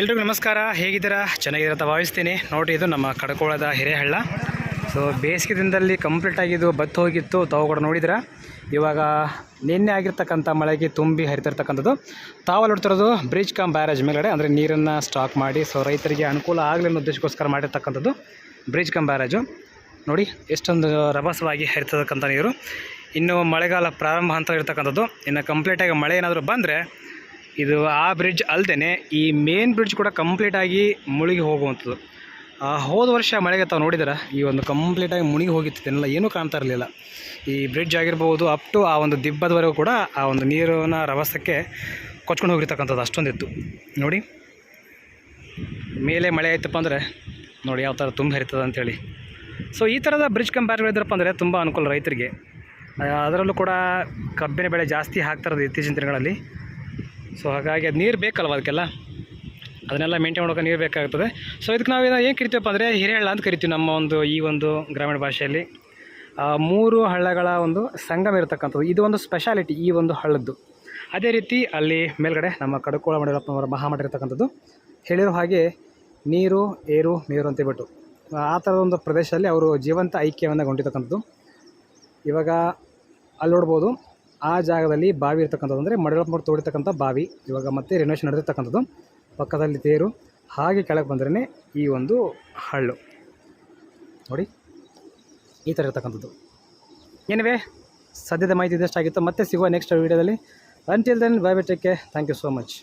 ಎಲ್ರಿಗೂ ನಮಸ್ಕಾರ. ಹೇಗಿದ್ದೀರಾ? ಚೆನ್ನಾಗಿದ್ದೀರಾ ಅಂತ ಭಾವಿಸ್ತೀನಿ. ನೋಡಿ, ಇದು ನಮ್ಮ ಕಡಕೋಳದ ಹಿರೇಹಳ್ಳ. ಸೊ ಬೇಸಿಗೆ ದಿನದಲ್ಲಿ ಕಂಪ್ಲೀಟಾಗಿ ಇದು ಬತ್ತು ಹೋಗಿತ್ತು. ತಾವು ಕೂಡ ನೋಡಿದ್ರೆ ಇವಾಗ ನಿನ್ನೆ ಆಗಿರ್ತಕ್ಕಂಥ ಮಳೆಗೆ ತುಂಬಿ ಹರಿತಿರ್ತಕ್ಕಂಥದ್ದು. ತಾವು ನೋಡ್ತಿರೋದು ಬ್ರಿಡ್ಜ್ ಕಾಮ್ ಬ್ಯಾರೇಜ್ ಮೇಲ್ಗಡೆ. ಅಂದರೆ ನೀರನ್ನು ಸ್ಟಾಕ್ ಮಾಡಿ ಸೊ ರೈತರಿಗೆ ಅನುಕೂಲ ಆಗಲಿ ಅನ್ನೋ ಉದ್ದೇಶಕ್ಕೋಸ್ಕರ ಮಾಡಿರ್ತಕ್ಕಂಥದ್ದು ಬ್ರಿಡ್ಜ್ ಕಾಮ್ ಬ್ಯಾರೇಜು ನೋಡಿ, ಎಷ್ಟೊಂದು ರಭಸವಾಗಿ ಹರಿತಕ್ಕಂಥ ನೀರು. ಇನ್ನು ಮಳೆಗಾಲ ಪ್ರಾರಂಭ ಹಂತ ಇರ್ತಕ್ಕಂಥದ್ದು. ಇನ್ನು ಕಂಪ್ಲೀಟಾಗಿ ಮಳೆ ಏನಾದರೂ ಬಂದರೆ ಇದು ಆ ಬ್ರಿಡ್ಜ್ ಅಲ್ಲದೆ ಈ ಮೇನ್ ಬ್ರಿಡ್ಜ್ ಕೂಡ ಕಂಪ್ಲೀಟಾಗಿ ಮುಳುಗಿ ಹೋಗುವಂಥದ್ದು. ಆ, ಹೋದ ವರ್ಷ ಮಳೆಗೆ ತಾವು ನೋಡಿದ್ರೆ ಈ ಒಂದು ಕಂಪ್ಲೀಟಾಗಿ ಮುಳುಗಿ ಹೋಗಿತ್ತಿದ್ದೆಲ್ಲ ಏನೂ ಕಾಣ್ತಾ ಇರಲಿಲ್ಲ. ಈ ಬ್ರಿಡ್ಜ್ ಆಗಿರ್ಬೋದು ಅಪ್ ಟು ಆ ಒಂದು ದಿಬ್ಬದವರೆಗೂ ಕೂಡ ಆ ಒಂದು ನೀರಿನ ರವಸಕ್ಕೆ ಕೊಚ್ಕೊಂಡು ಹೋಗಿರ್ತಕ್ಕಂಥದ್ದು ಅಷ್ಟೊಂದಿತ್ತು. ನೋಡಿ. ಮೇಲೆ ಮಳೆ ಆಯ್ತಪ್ಪ ಅಂದರೆ ನೋಡಿ ಯಾವ ಥರ ತುಂಬ ಹರಿತದೆ ಅಂತೇಳಿ. ಸೊ ಈ ಥರದ ಬ್ರಿಡ್ಜ್ ಕಂಪೇರ್ ಇದ್ರಪ್ಪ ಅಂದರೆ ತುಂಬ ಅನುಕೂಲ ರೈತರಿಗೆ. ಅದರಲ್ಲೂ ಕೂಡ ಕಬ್ಬಿನ ಬೆಳೆ ಜಾಸ್ತಿ ಹಾಕ್ತಾರದು ಇತ್ತೀಚಿನ ದಿನಗಳಲ್ಲಿ. ಸೊ ಹಾಗಾಗಿ ಅದು ನೀರು ಬೇಕಲ್ವ ಅದಕ್ಕೆಲ್ಲ? ಅದನ್ನೆಲ್ಲ ಮೇಂಟೈನ್ ಮಾಡೋಕೆ ನೀರು ಬೇಕಾಗ್ತದೆ. ಸೊ ಇದಕ್ಕೆ ನಾವು ಏನು ಕರಿತೀವಪ್ಪ ಅಂದರೆ ಹಿರೇಹಳ್ಳ ಅಂತ ಕರಿತೀವಿ ನಮ್ಮ ಒಂದು ಈ ಒಂದು ಗ್ರಾಮೀಣ ಭಾಷೆಯಲ್ಲಿ. ಮೂರು ಹಳ್ಳಗಳ ಒಂದು ಸಂಗಮ ಇರತಕ್ಕಂಥದ್ದು. ಇದು ಒಂದು ಸ್ಪೆಷಾಲಿಟಿ ಈ ಒಂದು ಹಳ್ಳದ್ದು. ಅದೇ ರೀತಿ ಅಲ್ಲಿ ಮೇಲ್ಗಡೆ ನಮ್ಮ ಕಡಕೋಳ ಮಡಿರಪ್ಪನವರ ಮಹಾಮಠ ಇರತಕ್ಕಂಥದ್ದು. ಹೇಳಿರೋ ಹಾಗೆ ನೀರು, ಏರು ನೀರು ಅಂತ ಬಿಟ್ಟು ಆ ಥರದ ಒಂದು ಪ್ರದೇಶದಲ್ಲಿ ಅವರು ಜೀವಂತ ಐಕ್ಯವನ್ನು ಗೊಂಡಿರ್ತಕ್ಕಂಥದ್ದು. ಇವಾಗ ಅಲ್ಲಿ ನೋಡ್ಬೋದು ಆ ಜಾಗದಲ್ಲಿ ಬಾವಿ ಇರ್ತಕ್ಕಂಥದ್ದು ಅಂದರೆ ಮಡಿರಪ್ಪನವ್ರು ತೋಡಿರ್ತಕ್ಕಂಥ ಬಾವಿ. ಇವಾಗ ಮತ್ತೆ ರಿನೋವೇಷನ್ ನಡೆದಿರ್ತಕ್ಕಂಥದ್ದು. ಪಕ್ಕದಲ್ಲಿ ತೇರು. ಹಾಗೆ ಕೆಳಗೆ ಬಂದ್ರೇ ಈ ಒಂದು ಹಳ್ಳು. ನೋಡಿ, ಈ ಥರ ಇರ್ತಕ್ಕಂಥದ್ದು. ಏನಿವೆ ಸದ್ಯದ ಮಾಹಿತಿ ಇದಷ್ಟಾಗಿತ್ತು ಮತ್ತೆ ಸಿಗುವ ನೆಕ್ಸ್ಟ್ ವೀಡಿಯೋದಲ್ಲಿ until then bye take thank you so much